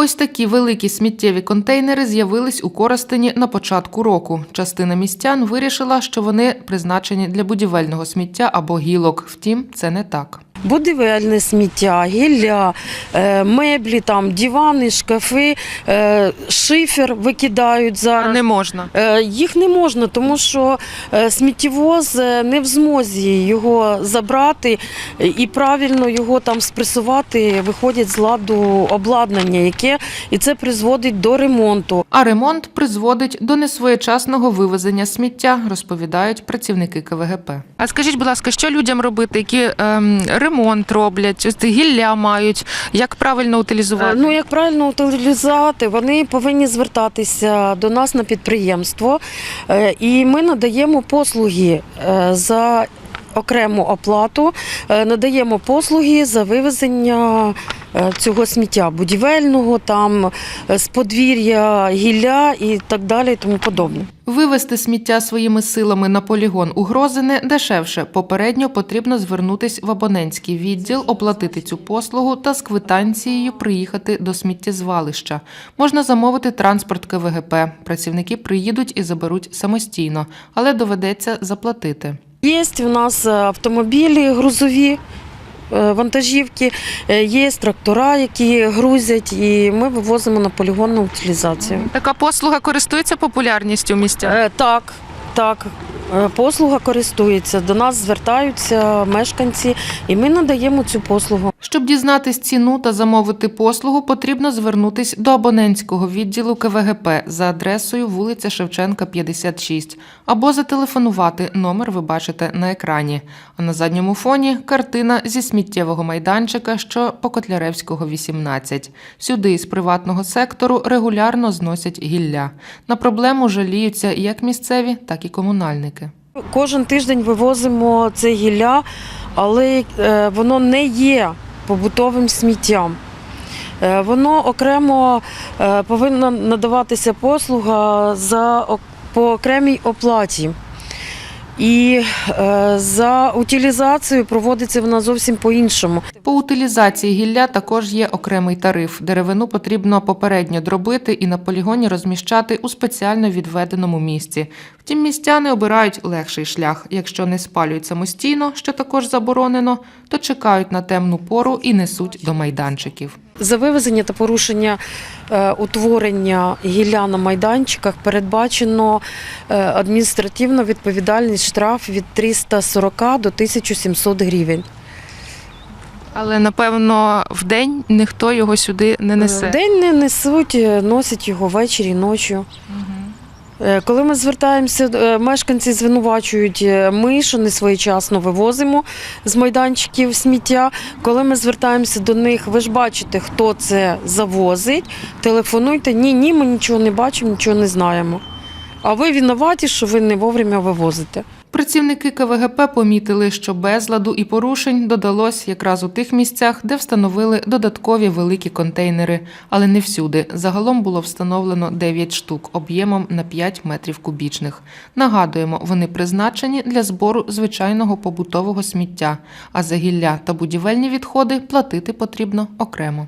Ось такі великі сміттєві контейнери з'явились у Коростені на початку року. Частина містян вирішила, що вони призначені для будівельного сміття або гілок. Втім, це не так. Будівельне сміття, гілля, е, меблі, там, дивани, шкафи, е, шифер викидають зараз. Не можна. Е, Їх не можна, тому що сміттєвоз не в змозі його забрати і правильно його там спресувати, виходять з ладу обладнання, яке і це призводить до ремонту. А ремонт призводить до несвоєчасного вивезення сміття, розповідають працівники КВГП. А скажіть, будь ласка, що людям робити, які ем, ремонт роблять, гілля мають, як правильно Е, утилізувати? Ну як правильно утилізувати, вони повинні звертатися до нас на підприємство, е, і ми надаємо послуги е, за окрему оплату, е, надаємо послуги за вивезення е, цього сміття будівельного, там е, з подвір'я, гілля і так далі, і тому подобне. Вивезти сміття своїми силами на полігон у Грозине дешевше. Попередньо потрібно звернутись в абонентський відділ, оплатити цю послугу та з квитанцією приїхати до сміттєзвалища. Можна замовити транспорт КВГП. Працівники приїдуть і заберуть самостійно, але доведеться заплатити. Є у нас е, автомобілі грузові. Е, Вантажівки, е, є трактора, які грузять, і ми вивозимо на полігонну утилізацію. Така послуга користується популярністю місця? Е, Так, так. Послуга користується. До нас звертаються мешканці, і ми надаємо цю послугу. Щоб дізнатись ціну та замовити послугу, потрібно звернутись до абонентського відділу КВГП за адресою вулиця Шевченка, 56, або зателефонувати. Номер ви бачите на екрані. А на задньому фоні картина зі сміттєвого майданчика, що по Котляревського, 18. Сюди із приватного сектору регулярно зносять гілля. На проблему жаліються як місцеві, так і комунальники. Кожен тиждень вивозимо це гілля, але е, воно не є побутовим сміттям. Е, Воно окремо е, повинна надаватися послуга за, по окремій оплаті. І е, за утилізацію проводиться вона зовсім по-іншому. По утилізації гілля також є окремий тариф. Деревину потрібно попередньо дробити і на полігоні розміщати у спеціально відведеному місці. Втім, містяни обирають легший шлях. Якщо не спалюють самостійно, що також заборонено, то чекають на темну пору і несуть до майданчиків. За вивезення та порушення е, утворення гілля на майданчиках передбачено адміністративну відповідальність штраф від 340 до 1700 гривень. Але напевно в день ніхто його сюди не несе. В День не несуть, е, носять його ввечері, ночі. Е, Коли ми звертаємося, е, мешканці звинувачують е, ми, що не своєчасно вивозимо з майданчиків сміття. Коли ми звертаємося до них, ви ж бачите, хто це завозить, телефонуйте. Ні, ні, ми нічого не бачимо, нічого не знаємо. А ви винуваті, що ви не вовремя вивозите. Працівники КВГП помітили, що безладу і порушень додалось якраз у тих місцях, де встановили додаткові великі контейнери, але не всюди. Загалом було встановлено 9 штук об'ємом на 5 метрів кубічних. Нагадуємо, вони призначені для збору звичайного побутового сміття, а за гілля та будівельні відходи платити потрібно окремо.